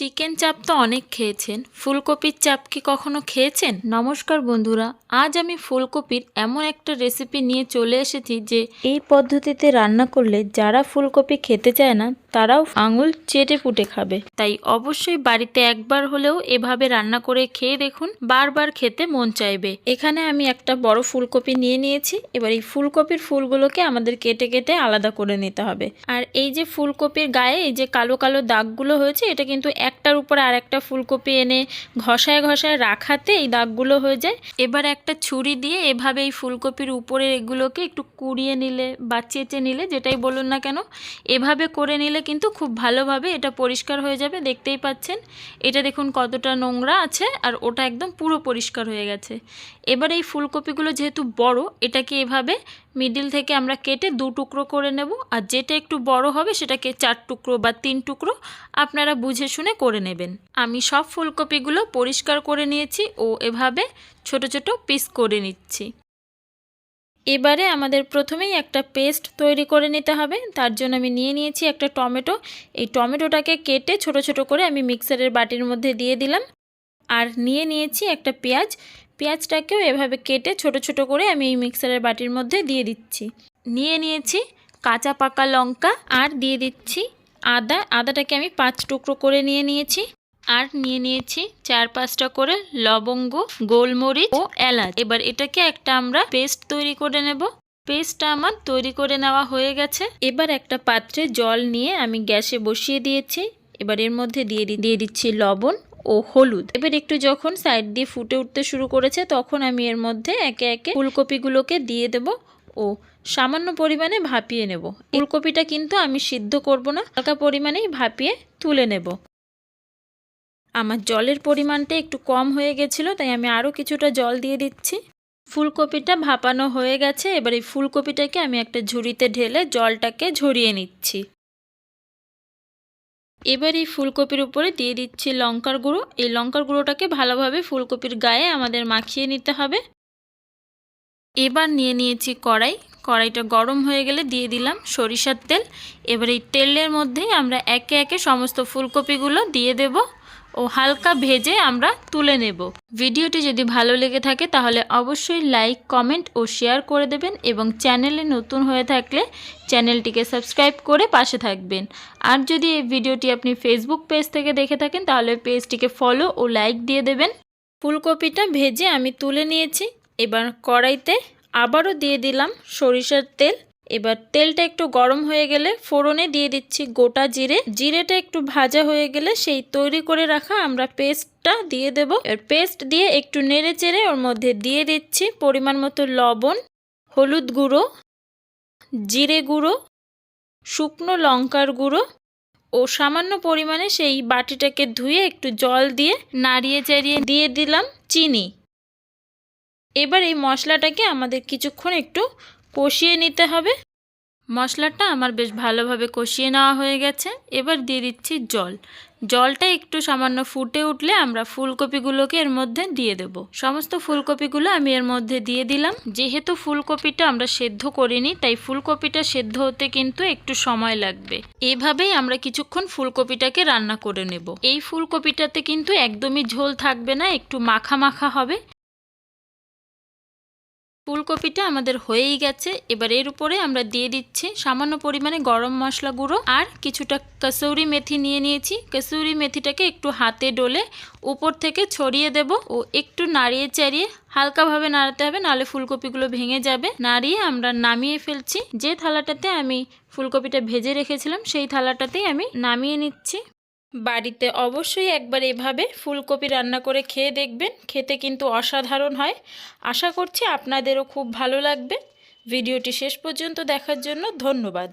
Chicken চাপ তো অনেক খেয়েছেন। ফুলকপির চাপ কি কখনো খেয়েছেন? নমস্কার বন্ধুরা, আজ আমি ফুলকপির এমন একটা রেসিপি নিয়ে চলে এসেছি যে, এই পদ্ধতিতে রান্না করলে যারা ফুলকপি খেতে চায় না তারাও আঙুল চেটে পুটে খাবে। তাই অবশ্যই বাড়িতে একবার হলেও এভাবে রান্না করে খেয়ে দেখুন, বারবার খেতে মন চাইবে। এখানে আমি একটা বড় ফুলকপি নিয়ে নিয়েছি। এবার এই ফুলকপির ফুলগুলোকে আমাদের কেটে কেটে আলাদা করে নিতে হবে। আর এই যে ফুলকপির গায়ে এই যে কালো কালো দাগগুলো হয়েছে, এটা কিন্তু একটার উপরে আর একটা ফুলকপি এনে ঘষায় ঘষায় রাখাতে এই দাগগুলো হয়ে যায়। এবার একটা ছুরি দিয়ে এভাবে এই ফুলকপির উপরের এগুলোকে একটু কুড়িয়ে নিলে বা চেঁচে নিলে, যেটাই বলুন না কেন, এভাবে করে নিলে কিন্তু খুব ভালোভাবে এটা পরিষ্কার হয়ে যাবে, দেখতেই পাচ্ছেন। এটা দেখুন কতটা নোংরা আছে আর ওটা একদম পুরো পরিষ্কার হয়ে গেছে। এবার এই ফুলকপিগুলো যেহেতু বড়, এটাকে এভাবে মিডিল থেকে আমরা কেটে দু টুকরো করে নেব আর যেটা একটু বড় হবে সেটাকে চার টুকরো বা তিন টুকরো আপনারা বুঝে শুনে করে নেবেন। আমি সব ফুলকপিগুলো পরিষ্কার করে নিয়েছি ও এভাবে ছোট ছোট পিস করে নিচ্ছি। এবারে আমাদের প্রথমেই একটা পেস্ট তৈরি করে নিতে হবে। তার জন্য আমি নিয়ে নিয়েছি একটা টমেটো। এই টমেটোটাকে কেটে ছোট ছোট করে আমি মিক্সারের বাটির মধ্যে দিয়ে দিলাম। আর নিয়ে নিয়েছি একটা পেঁয়াজ। পেঁয়াজটাকেও এভাবে কেটে ছোট ছোট করে আমি এই মিক্সারের বাটির মধ্যে দিয়ে দিচ্ছি। নিয়ে নিয়েছি কাঁচা পাকা লঙ্কা। আর দিয়ে দিচ্ছি আদা। আদাটাকে আমি পাঁচ টুকরো করে নিয়ে নিয়েছি। আর নিয়ে নিয়েছি চার পাঁচটা করে লবঙ্গ, গোলমরিচ ও এলাচ। এবার এটাকে একটা আমরা পেস্ট তৈরি করে নেব। পেস্টটা আমার তৈরি করে নেওয়া হয়ে গেছে। এবার একটা পাত্রে জল নিয়ে আমি গ্যাসে বসিয়ে দিয়েছি। এবার এর মধ্যে দিয়ে দিয়ে দিচ্ছি লবণ ও হলুদ। এবার একটু যখন সাইড দিয়ে ফুটে উঠতে শুরু করেছে, তখন আমি এর মধ্যে একে একে ফুলকপিগুলোকে দিয়ে দেব ও সামান্য পরিমাণে ভাপিয়ে নেব। ফুলকপিটা কিন্তু আমি সিদ্ধ করব না, হালকা পরিমাণেই ভাপিয়ে তুলে নেব। আমার জলের পরিমাণটা একটু কম হয়ে গেছিল, তাই আমি আরও কিছুটা জল দিয়ে দিচ্ছি। ফুলকপিটা ভাপানো হয়ে গেছে, এবার এই ফুলকপিটাকে আমি একটা ঝুড়িতে ঢেলে জলটাকে ঝরিয়ে নিচ্ছি। এবার এই ফুলকপির উপরে দিয়ে দিচ্ছি লঙ্কার গুঁড়ো। এই লঙ্কার গুঁড়োটাকে ভালোভাবে ফুলকপির গায়ে আমাদের মাখিয়ে নিতে হবে। এবার নিয়ে নিয়েছি কড়াই। কড়াইটা গরম হয়ে গেলে দিয়ে দিলাম সরিষার তেল। এবার এই তেলের মধ্যেই আমরা একে একে সমস্ত ফুলকপিগুলো দিয়ে দেব। ও হালকা ভেজে আমরা তুলে নেব। ভিডিওটি যদি ভালো লেগে থাকে তাহলে অবশ্যই লাইক, কমেন্ট ও শেয়ার করে দেবেন এবং চ্যানেলে নতুন হয়ে থাকলে চ্যানেলটিকে সাবস্ক্রাইব করে পাশে থাকবেন। আর যদি এই ভিডিওটি আপনি ফেসবুক পেজ থেকে দেখে থাকেন তাহলে পেজটিকে ফলো ও লাইক দিয়ে দেবেন। ফুলকপিটা ভেজে আমি তুলে নিয়েছি। এবার কড়াইতে আবারও দিয়ে দিলাম সরিষার তেল। এবার তেলটা একটু গরম হয়ে গেলে ফোড়নে দিয়ে দিচ্ছি গোটা জিরে। জিরেটা একটু ভাজা হয়ে গেলে সেই তৈরি করে রাখা আমরা পেস্টটা দিয়ে দেব। এর পেস্ট দিয়ে একটু নেড়ে চেড়ে ওর মধ্যে দিয়ে দিচ্ছি পরিমাণ মতো লবণ, হলুদ গুঁড়ো, জিরে গুঁড়ো, শুকনো লঙ্কার গুঁড়ো ও সামান্য পরিমাণে সেই বাটিটাকে ধুয়ে একটু জল দিয়ে নাড়িয়ে চাড়িয়ে দিয়ে দিলাম চিনি। এবার এই মশলাটাকে আমাদের কিছুক্ষণ একটু কষিয়ে নিতে হবে। মশলাটা আমার বেশ ভালোভাবে কষিয়ে নেওয়া হয়ে গেছে। এবার দিয়ে দিচ্ছি জল। জলটা একটু সামান্য ফুটে উঠলে আমরা ফুলকপিগুলোকে এর মধ্যে দিয়ে দেব। সমস্ত ফুলকপিগুলো আমি এর মধ্যে দিয়ে দিলাম। যেহেতু ফুলকপিটা আমরা সেদ্ধ করিনি, তাই ফুলকপিটা সেদ্ধ হতে কিন্তু একটু সময় লাগবে। এভাবেই আমরা কিছুক্ষণ ফুলকপিটাকে রান্না করে নেব। এই ফুলকপিটাতে কিন্তু একদমই ঝোল থাকবে না, একটু মাখা মাখা হবে। ফুলকপিটা আমাদের হয়েই গেছে। এবার এর উপরে আমরা দিয়ে দিচ্ছি সামান্য পরিমাণে গরম মশলা গুঁড়ো আর কিছুটা কসৌরি মেথি নিয়ে নিয়েছি। কসৌরি মেথিটাকে একটু হাতে ডলে উপর থেকে ছড়িয়ে দেব ও একটু নাড়িয়ে চাড়িয়ে হালকাভাবে নাড়াতে হবে, নাহলে ফুলকপিগুলো ভেঙে যাবে। নাড়িয়ে আমরা নামিয়ে ফেলছি। যে থালাটাতে আমি ফুলকপিটা ভেজে রেখেছিলাম, সেই থালাটাতেই আমি নামিয়ে নিচ্ছি। বাড়িতে অবশ্যই একবার এভাবে ফুলকপি রান্না করে খেয়ে দেখবেন, খেতে কিন্তু অসাধারণ হয়। আশা করছি আপনাদেরও খুব ভালো লাগবে। ভিডিওটি শেষ পর্যন্ত দেখার জন্য ধন্যবাদ।